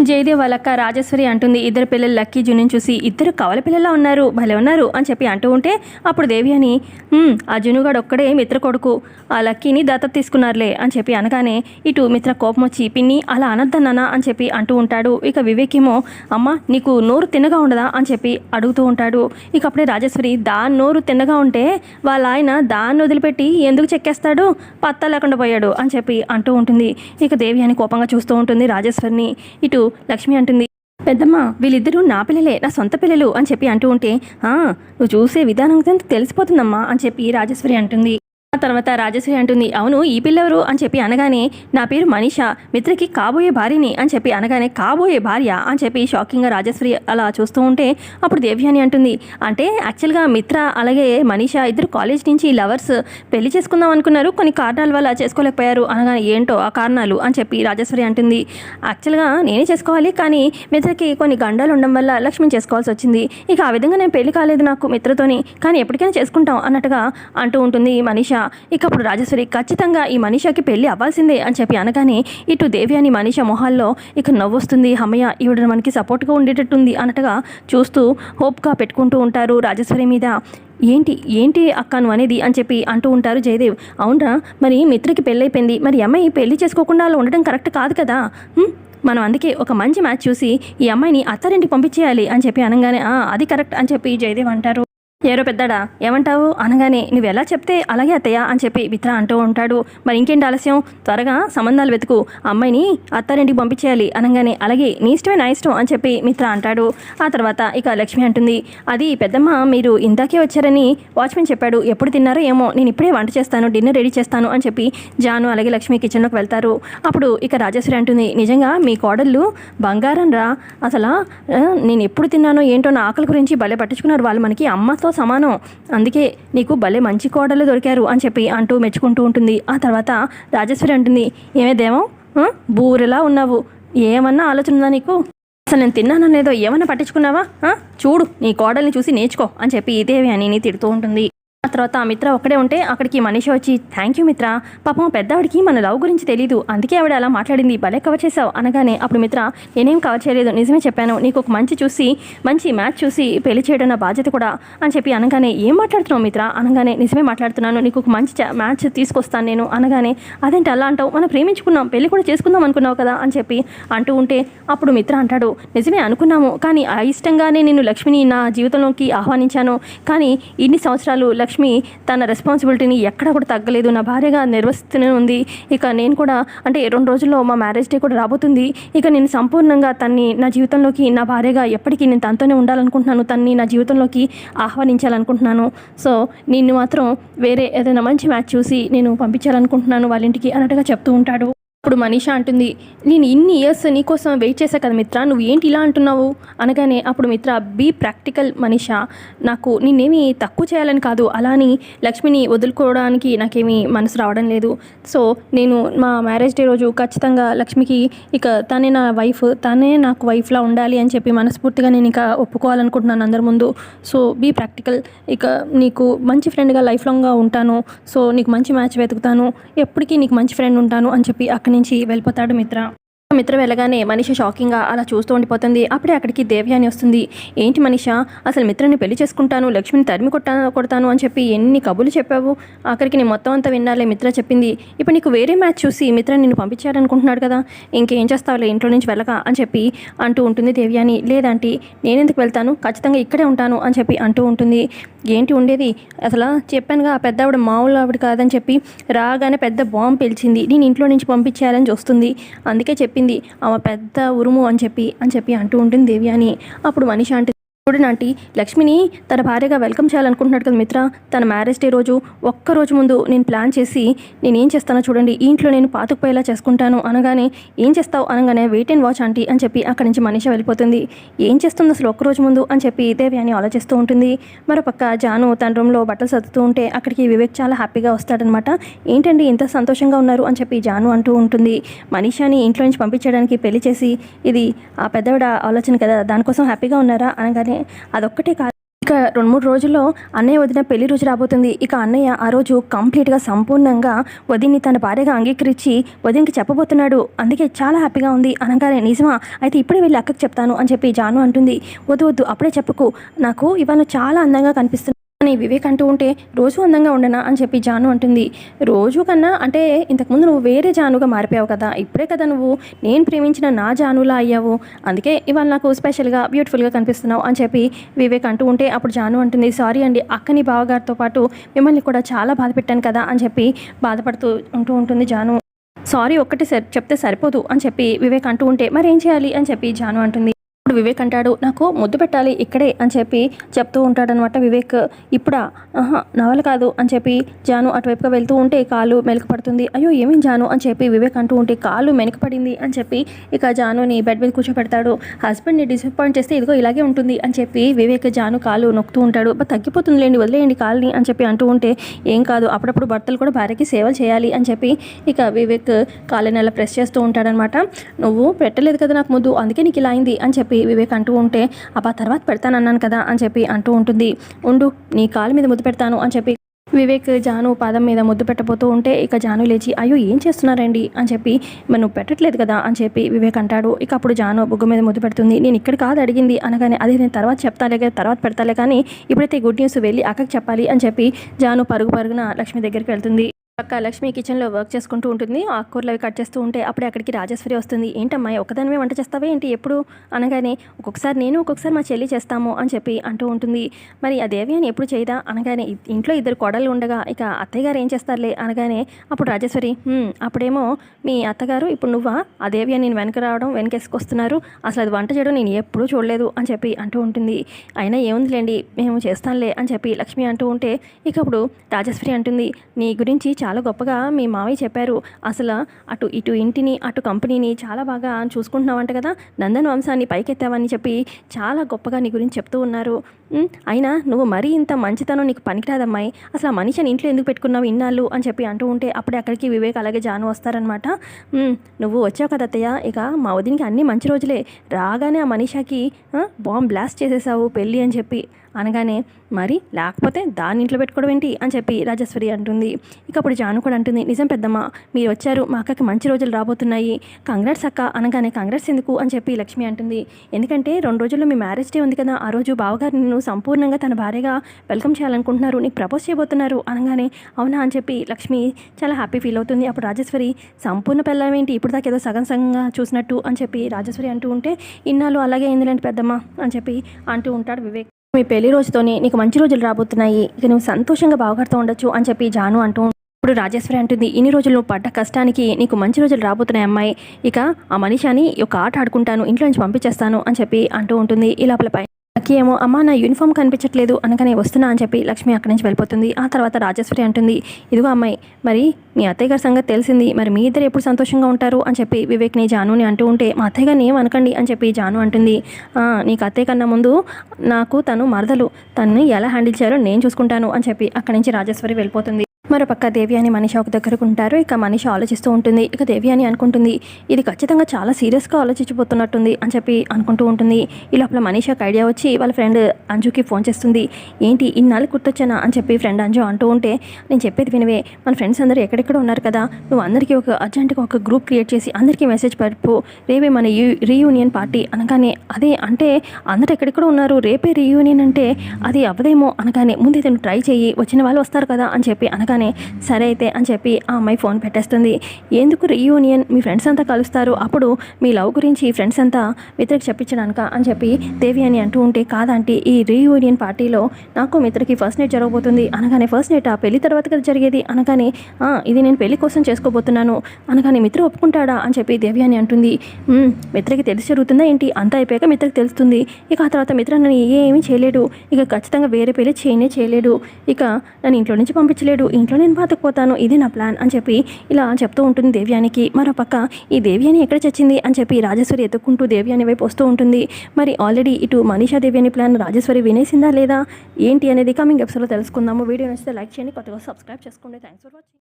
జయదేవ్ వాళ్ళక్క రాజేశ్వరి అంటుంది ఇద్దరు పిల్లలు లక్కీ జునిని చూసి ఇద్దరు కవల పిల్లలా ఉన్నారు భలే ఉన్నారు అని చెప్పి అంటూ ఉంటే అప్పుడు దేవి అని ఆ జునుగాడు ఒక్కడే మిత్ర కొడుకు ఆ లక్కీని దత్తత తీసుకున్నారులే అని చెప్పి అనగానే ఇటు మిత్ర కోపం వచ్చి పిన్ని అలా అనద్దన్నానా అని చెప్పి అంటూ ఉంటాడు. ఇక వివేక్ ఏమో అమ్మ నీకు నోరు తిన్నగా ఉండదా? అని చెప్పి అడుగుతూ ఉంటాడు. ఇక అప్పుడే రాజేశ్వరి దాని నోరు తిన్నగా ఉంటే వాళ్ళ ఆయన దాన్ని వదిలిపెట్టి ఎందుకు చెక్కేస్తాడు? పత్తా లేకుండా పోయాడు అని చెప్పి అంటూ ఉంటుంది. ఇక దేవి అని కోపంగా చూస్తూ ఉంటుంది రాజేశ్వరిని. ఇటు లక్ష్మి అంటుంది. పెద్దమ్మ వీళ్ళిద్దరూ నా పిల్లలే నా సొంత పిల్లలు అని చెప్పి అంటూ ఉంటే "ఆ, నువ్వు చూసే విధానం తెలిసిపోతుందమ్మా అని చెప్పి రాజేశ్వరి అంటుంది. ఆ తర్వాత రాజశ్రీ అంటుంది అవును ఈ పిల్లెవరు? అని చెప్పి అనగానే నా పేరు మనీష మిత్రకి కాబోయే భార్యని అని చెప్పి అనగానే కాబోయే భార్య? అని చెప్పి షాకింగ్గా రాజశ్రీ అలా చూస్తూ ఉంటే అప్పుడు దేవ్యాని అంటుంది అంటే యాక్చువల్గా మిత్ర అలాగే మనీష ఇద్దరు కాలేజ్ నుంచి లవర్స్ పెళ్ళి చేసుకుందాం అనుకున్నారు కొన్ని కారణాల వల్ల చేసుకోలేకపోయారు అనగానే ఏంటో ఆ కారణాలు? అని చెప్పి రాజశ్రీ అంటుంది యాక్చువల్గా నేనే చేసుకోవాలి కానీ మిత్రకి కొన్ని గండాలు ఉండడం వల్ల లక్ష్మి చేసుకోవాల్సి వచ్చింది. ఇక ఆ విధంగా నేను పెళ్ళి కాలేదు నాకు మిత్రతోని కానీ ఎప్పటికైనా చేసుకుంటాం అన్నట్టుగా అంటూ ఉంటుంది మనీష. ఇక అప్పుడు రాజేశ్వరి ఖచ్చితంగా ఈ మనీషాకి పెళ్ళి అవ్వాల్సిందే అని చెప్పి అనగానే ఇటు దేవి అని మనిష మొహాల్లో ఇక నవ్వొస్తుంది. హమయ్య ఈవిడ మనకి సపోర్ట్గా ఉండేటట్టుంది అన్నట్టుగా చూస్తూ హోప్గా పెట్టుకుంటూ ఉంటారు రాజేశ్వరి మీద. ఏంటి ఏంటి అక్క నువ్వు అనేది? అని చెప్పి అంటూ ఉంటారు జయదేవ్. అవునరా మరి మిత్రకి పెళ్ళైపోయింది. మరి అమ్మాయి పెళ్ళి చేసుకోకుండా అలా ఉండడం కరెక్ట్ కాదు కదా? మనం అందుకే ఒక మంచి మ్యాచ్ చూసి ఈ అమ్మాయిని అత్తారింటికి పంపించేయాలి అని చెప్పి అనగానే అది కరెక్ట్ అని చెప్పి జయదేవ్ అంటారు. ఏరో పెద్దడా ఏమంటావు? అనగానే నువ్వు ఎలా చెప్తే అలాగే అత్తయ్య అని చెప్పి మిత్ర అంటూ ఉంటాడు. మరి ఇంకేంటి ఆలస్యం? త్వరగా సంబంధాలు వెతుకు. అమ్మాయిని అత్తారింటికి పంపించేయాలి అనగానే అలాగే నీ ఇష్టమే నా ఇష్టం అని చెప్పి మిత్ర అంటాడు. ఆ తర్వాత ఇక లక్ష్మి అంటుంది అది పెద్దమ్మ మీరు ఇందాకే వచ్చారని వాచ్మెన్ చెప్పాడు. ఎప్పుడు తిన్నారో ఏమో నేను ఇప్పుడే వంట చేస్తాను డిన్నర్ రెడీ చేస్తాను అని చెప్పి జాను అలాగే లక్ష్మి కిచెన్లోకి వెళ్తారు. అప్పుడు ఇక రాజేశ్వరి అంటుంది నిజంగా మీ కోడళ్ళు బంగారం రా అసలు నేను ఎప్పుడు తిన్నానో ఏంటో నా ఆకలి గురించి భలే పట్టించుకున్నారు. వాళ్ళు మనకి అమ్మతో సమానం. అందుకే నీకు భలే మంచి కోడలు దొరికారు అని చెప్పి అంటూ మెచ్చుకుంటూ ఉంటుంది. ఆ తర్వాత రాజేశ్వరి అంటుంది ఏమేదేమో ఆ, బూరెలా ఉన్నావు? ఏమన్నా ఆలోచన ఉందా నీకు? అసలు నేను తిన్నానో లేదో ఏమన్నా పట్టించుకున్నావా? చూడు నీ కోడల్ని చూసి నేర్చుకో అని చెప్పి ఇదేవి అని తిడుతూ ఉంటుంది. ఆ తర్వాత ఆ మిత్ర ఒక్కడే ఉంటే అక్కడికి మనిషి వచ్చి థ్యాంక్ యూ మిత్ర. పాపం పెద్దవాడికి మన లవ్ గురించి తెలియదు అందుకే ఆవిడ అలా మాట్లాడింది. భలే కవర్ చేసావు అనగానే అప్పుడు మిత్ర నేనేం కవర్ చేయలేదు. నిజమే చెప్పాను. నీకు ఒక మంచి చూసి మంచి మ్యాచ్ చూసి పెళ్ళి చేయడం నా బాధ్యత కూడా అని చెప్పి అనగానే ఏం మాట్లాడుతున్నావు మిత్ర? అనగానే నిజమే మాట్లాడుతున్నాను. నీకు ఒక మంచి మ్యాచ్ తీసుకొస్తాను నేను. అనగానే అదేంటి అలా అంటావు? మనం ప్రేమించుకున్నాం. పెళ్ళి కూడా చేసుకుందాం అనుకున్నావు కదా? అని చెప్పి అంటూ ఉంటే అప్పుడు మిత్ర అంటాడు నిజమే అనుకున్నాము. కానీ ఆ ఇష్టంగానే నేను లక్ష్మిని నా జీవితంలోకి ఆహ్వానించాను. కానీ ఇన్ని సంవత్సరాలు లక్ష్మి తన రెస్పాన్సిబిలిటీని ఎక్కడ కూడా తగ్గలేదు. నా భార్యగా నిర్వహిస్తూనే ఉంది. ఇక నేను కూడా అంటే రెండు రోజుల్లో మా మ్యారేజ్ డే కూడా రాబోతుంది. ఇక నేను సంపూర్ణంగా తన్ని నా జీవితంలోకి నా భార్యగా ఎప్పటికీ నేను తనతోనే ఉండాలనుకుంటున్నాను. తన్ని నా జీవితంలోకి ఆహ్వానించాలనుకుంటున్నాను. సో నిన్ను మాత్రం వేరే ఏదైనా మంచి మ్యాచ్ చూసి నేను పంపించాలనుకుంటున్నాను. వాళ్ళ ఇంటికి అన్నట్టుగా చెప్తూ ఉంటాడు. అప్పుడు మనీష అంటుంది నేను ఇన్ని ఇయర్స్ నీకోసం వెయిట్ చేశా కదా మిత్ర నువ్వు ఏంటి ఇలా అంటున్నావు? అనగానే అప్పుడు మిత్ర బీ ప్రాక్టికల్ మనీష నాకు నిన్నేమి తక్కువ చేయాలని కాదు అలా అని లక్ష్మిని వదులుకోవడానికి నాకేమీ మనసు రావడం లేదు. సో నేను మా మ్యారేజ్ డే రోజు ఖచ్చితంగా లక్ష్మికి ఇక తనే నా వైఫ్ తనే నాకు వైఫ్లా ఉండాలి అని చెప్పి మనస్ఫూర్తిగా నేను ఇక ఒప్పుకోవాలనుకుంటున్నాను అందరి ముందు. సో బీ ప్రాక్టికల్ ఇక నీకు మంచి ఫ్రెండ్గా లైఫ్ లాంగ్గా ఉంటాను. సో నీకు మంచి మ్యాచ్ వెతుకుతాను. ఎప్పటికీ నీకు మంచి ఫ్రెండ్ ఉంటాను అని చెప్పి అక్కడ నుంచి వెళ్ళిపోతాడు మిత్ర. మిత్ర వెళ్ళగానే మనిషి షాకింగ్గా అలా చూస్తూ ఉండిపోతుంది. అప్పుడే అక్కడికి దేవ్యాని వస్తుంది. ఏంటి మనిష? అసలు మిత్రని పెళ్ళి చేసుకుంటాను లక్ష్మిని తరిమి కొట్టా కొడతాను అని చెప్పి ఎన్ని కబులు చెప్పావు? అక్కడికి నేను మొత్తం అంతా వినాలే మిత్ర చెప్పింది. ఇప్పుడు నీకు వేరే మ్యాచ్ చూసి మిత్ర నిన్ను పంపించారనుకుంటున్నాడు కదా? ఇంకేం చేస్తావులే ఇంట్లో నుంచి వెళ్ళక అని చెప్పి అంటూ ఉంటుంది దేవ్యాని. లేదంటే నేనెందుకు వెళ్తాను? ఖచ్చితంగా ఇక్కడే ఉంటాను అని చెప్పి అంటూ ఉంటుంది. ఏంటి ఉండేది? అసలు చెప్పానుగా ఆ పెద్ద ఆవిడ మామూలు ఆవిడ కాదని చెప్పి రాగానే పెద్ద బాంబు పిలిచింది. నేను ఇంట్లో నుంచి పంపించేయాలని చూస్తుంది. అందుకే చెప్పింది ఆమె పెద్ద ఉరుము అని చెప్పి అని చెప్పి అంటూ ఉంటుంది దేవి అని అప్పుడు మనిషి అంటే చూడండి ఆంటీ లక్ష్మిని తన భార్యగా వెల్కమ్ చేయాలనుకుంటున్నాడు కదా మిత్ర. తన మ్యారేజ్ డే రోజు ఒక్క రోజు ముందు నేను ప్లాన్ చేసి నేను ఏం చేస్తానో చూడండి ఈ ఇంట్లో నేను పాతుకుపోయేలా చేసుకుంటాను అనగానే ఏం చేస్తావు? అనగానే వెయిట్ అండ్ వాచ్ ఆంటీ అని చెప్పి అక్కడి నుంచి మనిషి వెళ్ళిపోతుంది. ఏం చేస్తుంది అసలు ఒక్కరోజు ముందు? అని చెప్పి దేవి అని ఆలోచిస్తూ ఉంటుంది. మరోపక్క జాను తన రూమ్లో బట్టలు సర్దుతూ ఉంటే అక్కడికి వివేక్ చాలా హ్యాపీగా వస్తాడనమాట. ఏంటండి ఇంత సంతోషంగా ఉన్నారు? అని చెప్పి జాను అంటూ ఉంటుంది. మనీషాని ఇంట్లో నుంచి పంపించడానికి పెళ్ళి చేసి ఇది ఆ పెద్దవిడ ఆలోచన కదా దానికోసం హ్యాపీగా ఉన్నారా? అనగానే అదొక్కటే కాదు. ఇక రెండు మూడు రోజుల్లో అన్నయ్య వదిన పెళ్ళి రోజు రాబోతుంది. ఇక అన్నయ్య ఆ రోజు కంప్లీట్గా సంపూర్ణంగా వదిన్ని తన భార్యగా అంగీకరించి వదినికి చెప్పబోతున్నాడు. అందుకే చాలా హ్యాపీగా ఉంది. అనగానే నిజమా అయితే ఇప్పుడే వెళ్ళి అక్కకి చెప్తాను అని చెప్పి జాను అంటుంది. వద్దు వద్దు అప్పుడే చెప్పుకు. నాకు ఇవాళ చాలా అందంగా కనిపిస్తుంది అని వివేక్ అంటూ ఉంటే రోజు అందంగా ఉండనా? అని చెప్పి జాను అంటుంది. రోజు కన్నా అంటే ఇంతకుముందు నువ్వు వేరే జానుగా మారిపోయావు కదా. ఇప్పుడే కదా నువ్వు నేను ప్రేమించిన నా జానులా అయ్యావు. అందుకే ఇవాళ నాకు స్పెషల్గా బ్యూటిఫుల్గా కనిపిస్తున్నావు అని చెప్పి వివేక్ అంటూ ఉంటే అప్పుడు జాను అంటుంది సారీ అండి అక్కని బావగారితో పాటు మిమ్మల్ని కూడా చాలా బాధ పెట్టాను కదా అని చెప్పి బాధపడుతూ ఉంటూ ఉంటుంది జాను. సారీ ఒక్కటి సరి చెప్తే సరిపోదు అని చెప్పి వివేక్ అంటూ ఉంటే మరి ఏం చేయాలి? అని చెప్పి జాను అంటుంది. అప్పుడు వివేక్ అంటాడు నాకు ముద్దు పెట్టాలి ఇక్కడే అని చెప్పి చెప్తూ ఉంటాడనమాట వివేక్. ఇప్పుడా? ఆహా నవల కాదు అని చెప్పి జాను అటువైపుగా వెళ్తూ ఉంటే కాలు మెలకపడుతుంది. అయ్యో ఏమేం జాను అని చెప్పి వివేక్ అంటూ ఉంటే కాలు మెనకపడింది అని చెప్పి ఇక జానుని బెడ్ మీద కూర్చోపెడతాడు హస్బెండ్ని డిసప్పాయింట్ చేస్తే ఇదిగో ఇలాగే ఉంటుంది అని చెప్పి వివేక్ జాను కాలు నొక్కుతూ ఉంటాడు. బట్ తగ్గిపోతుంది లేండి వదిలేయండి కాల్ని అని చెప్పి అంటూ ఉంటే ఏం కాదు అప్పుడప్పుడు భర్తలు కూడా భార్యకి సేవలు చేయాలి అని చెప్పి ఇక వివేక్ కాలు అలా ప్రెస్ చేస్తూ ఉంటాడనమాట నువ్వు పెట్టలేదు కదా నాకు ముద్దు అందుకే నీకు ఇలా అయింది అని చెప్పి వివేక్ అంటూ ఉంటే అబ్బా తర్వాత పెడతానన్నాను కదా అని చెప్పి అంటూ ఉంటుంది. ఉండు నీ కాలు మీద ముద్దు పెడతాను అని చెప్పి వివేక్ జాను పాదం మీద ముద్దు పెట్టబోతూ ఉంటే ఇక జాను లేచి అయ్యో ఏం చేస్తున్నారండి? అని చెప్పి నువ్వు పెట్టట్లేదు కదా అని చెప్పి వివేక్ అంటాడు. ఇక అప్పుడు జాను బుగ్గ మీద ముద్దు పెడుతుంది. నేను ఇక్కడ కాదు అడిగింది. అనగానే అదే నేను తర్వాత చెప్తాలే కదా తర్వాత పెడతాలే కానీ ఇప్పుడైతే గుడ్ న్యూస్ వెళ్ళి అక్కకి చెప్పాలి అని చెప్పి జాను పరుగు పరుగున లక్ష్మి దగ్గరికి వెళ్తుంది. పక్క లక్ష్మి కిచెన్లో వర్క్ చేసుకుంటూ ఉంటుంది. ఆకుకూరలు అవి కట్ చేస్తూ ఉంటే అప్పుడే అక్కడికి రాజేశ్వరి వస్తుంది. ఏంటమ్మా ఒకదానివే వంట చేస్తావే ఏంటి? ఎప్పుడు? అనగానే ఒక్కొక్కసారి నేను ఒక్కొక్కసారి మా చెల్లి చేస్తాము అని చెప్పి అంటూ ఉంటుంది. మరి ఆ దేవి అని ఎప్పుడు చేయదా? అనగానే ఇంట్లో ఇద్దరు కోడలు ఉండగా ఇక అత్తయ్య గారు ఏం చేస్తారులే? అనగానే అప్పుడు రాజేశ్వరి అప్పుడేమో మీ అత్తగారు ఇప్పుడు నువ్వా? ఆ దేవి అని నేను వెనక రావడం వెనకేసుకొస్తున్నారు. అసలు అది వంట చేయడం నేను ఎప్పుడూ చూడలేదు అని చెప్పి అంటూ ఉంటుంది. అయినా ఏముందిలేండి మేము చేస్తానులే అని చెప్పి లక్ష్మి అంటూ ఉంటే ఇక అప్పుడు రాజేశ్వరి అంటుంది నీ గురించి చాలా చాలా గొప్పగా మీ మావయ్య చెప్పారు. అసలు అటు ఇటు ఇంటిని అటు కంపెనీని చాలా బాగా చూసుకుంటున్నావంట కదా నందన్ వంశాన్ని పైకెత్తావని చెప్పి చాలా గొప్పగా నీ గురించి చెప్తూ ఉన్నారు. అయినా నువ్వు మరీ ఇంత మంచితనం నీకు పనికిరాదమ్మాయి. అసలు ఆ మనిషిని ఇంట్లో ఎందుకు పెట్టుకున్నావు ఇన్నాళ్ళు అని చెప్పి అంటూ ఉంటే అప్పుడే అక్కడికి వివేక్ అలాగే జాను వస్తారనమాట నువ్వు వచ్చావు కదా అత్తయ్య ఇక మా వదినికి అన్ని మంచి రోజులే. రాగానే ఆ మనిషాకి బాంబ్ బ్లాస్ట్ చేసేసావు పెళ్ళి అని చెప్పి. అనగానే మరి లేకపోతే దాన్ని ఇంట్లో పెట్టుకోవడం ఏంటి? అని చెప్పి రాజేశ్వరి అంటుంది. ఇక అప్పుడు జాను కూడా అంటుంది నిజం పెద్దమ్మ మీరు వచ్చారు మా అక్కకి మంచి రోజులు రాబోతున్నాయి. కంగ్రాట్స్ అక్క అనగానే కంగ్రాట్స్ ఎందుకు? అని చెప్పి లక్ష్మి అంటుంది. ఎందుకంటే రెండు రోజుల్లో మీ మ్యారేజ్ డే ఉంది కదా ఆ రోజు బావగారు నిన్ను సంపూర్ణంగా తన భార్యగా వెల్కమ్ చేయాలనుకుంటున్నారు నీకు ప్రపోజ్ చేయబోతున్నారు. అనగానే అవునా? అని చెప్పి లక్ష్మి చాలా హ్యాపీ ఫీల్ అవుతుంది. అప్పుడు రాజేశ్వరి సంపూర్ణ పెళ్ళం ఏంటి? ఇప్పుడు దాకా ఏదో సగం సగంగా చూసినట్టు? అని చెప్పి రాజేశ్వరి అంటూ ఉంటే ఇన్నాళ్ళు అలాగే అయిందిలేండి పెద్దమ్మ అని చెప్పి అంటూ ఉంటాడు వివేక్. మీ పెళ్ళి రోజుతోనే నీకు మంచి రోజులు రాబోతున్నాయి. ఇక నువ్వు సంతోషంగా బావగారితో ఉండొచ్చు అని చెప్పి జాను అంటూ ఇప్పుడు రాజేశ్వరి అంటుంది. ఇన్ని రోజులు నువ్వు పడ్డ కష్టానికి నీకు మంచి రోజులు రాబోతున్నాయి అమ్మాయి. ఇక ఆ మనిషి అని ఒక ఆట ఆడుకుంటాను ఇంట్లో నుంచి పంపించేస్తాను అని చెప్పి అంటూ ఉంటుంది. ఈ లోపల అక్కి ఏమో అమ్మ నా యూనిఫామ్ కనిపించట్లేదు అనగానే వస్తున్నా అని చెప్పి లక్ష్మి అక్కడి నుంచి వెళ్ళిపోతుంది. ఆ తర్వాత రాజేశ్వరి అంటుంది ఇదిగో అమ్మాయి మరి మీ అత్తయ్య గారి సంగతి తెలిసింది మరి మీ ఇద్దరు ఎప్పుడు సంతోషంగా ఉంటారు? అని చెప్పి వివేక్ని జానుని అంటూ ఉంటే మా అత్తయ్య గారిని ఏం అనకండి అని చెప్పి జాను అంటుంది నీకు అత్తయ్య కన్నా ముందు నాకు తను మరదలు తన్ని ఎలా హ్యాండిల్ చేయాలో నేను చూసుకుంటాను అని చెప్పి అక్కడి నుంచి రాజేశ్వరి వెళ్ళిపోతుంది. మరోపక్క దేవి అని మనిషి ఒక దగ్గరకు ఉంటారు. ఇక మనిషి ఆలోచిస్తూ ఉంటుంది. ఇక దేవి అని అనుకుంటుంది ఇది ఖచ్చితంగా చాలా సీరియస్గా ఆలోచించిపోతున్నట్టుంది అని చెప్పి అనుకుంటూ ఉంటుంది. ఈ లోపల మనిషి ఒక ఐడియా వచ్చి వాళ్ళ ఫ్రెండ్ అంజుకి ఫోన్ చేస్తుంది. ఏంటి ఇన్నాళ్ళు గుర్తొచ్చానా అని చెప్పి ఫ్రెండ్ అంజు అంటూ ఉంటే నేను చెప్పేది వినవే. మన ఫ్రెండ్స్ అందరూ ఎక్కడెక్కడ ఉన్నారు కదా నువ్వు అందరికీ ఒక అర్జెంటుగా ఒక గ్రూప్ క్రియేట్ చేసి అందరికీ మెసేజ్ పడుపు రేపే మన యూ రీయూనియన్ పార్టీ అనగానే అదే అంటే అందరు ఎక్కడెక్కడ ఉన్నారు. రేపే రీయూనియన్ అంటే అది అవ్వదేమో అనగానే ముందు ఇతను ట్రై చేయి వచ్చిన వాళ్ళు వస్తారు కదా అని చెప్పి అనగానే సరే అయితే అని చెప్పి ఆ అమ్మాయి ఫోన్ పెట్టేస్తుంది. ఎందుకు రీయూనియన్ మీ ఫ్రెండ్స్ అంతా కలుస్తారు. అప్పుడు మీ లవ్ గురించి ఫ్రెండ్స్ అంతా మిత్రకి చెప్పించడానిక? అని చెప్పి దేవి అని అంటూ ఉంటే కాదంటే ఈ రీయూనియన్ పార్టీలో నాకు మిత్రకి ఫస్ట్ నైట్ జరగబోతుంది. అనగానే ఫస్ట్ నైట్ ఆ? పెళ్ళి తర్వాత కదా జరిగేది? అనగానే ఇది నేను పెళ్ళి కోసం చేసుకోబోతున్నాను. అనగానే మిత్ర ఒప్పుకుంటాడా? అని చెప్పి దేవి అని అంటుంది. మిత్రకి తెలిసి జరుగుతుందా ఏంటి? అంతా అయిపోయాక మిత్రకి తెలుస్తుంది. ఇక ఆ తర్వాత మిత్ర నన్ను ఏమీ చేయలేడు. ఇక ఖచ్చితంగా వేరే పెళ్ళి చేయనే చేయలేడు. ఇక నన్ను ఇంట్లో నుంచి పంపించలేడు. ఇంట్లో నేను బాతకపోతాను ఇది నా ప్లాన్ అని చెప్పి ఇలా చెప్తూ ఉంటుంది దేవ్యానికి. మరో పక్క ఈ దేవ్యాని ఎక్కడ చచ్చింది అని చెప్పి రాజేశ్వరి ఎత్తుకుంటూ దేవ్యాని వైపు వస్తూ ఉంటుంది. మరి ఆల్రెడీ ఇటు మనీషా దేవ్యాని ప్లాన్ రాజేశ్వరి వినేసిందా లేదా? ఏంటి అనేది కమింగ్ ఎపిసోడ్లో తెలుసుకుందాము. వీడియో నచ్చితే లైక్ చేయండి కొత్తగా సబ్స్క్రైబ్ చేసుకోండి. Thanks for watching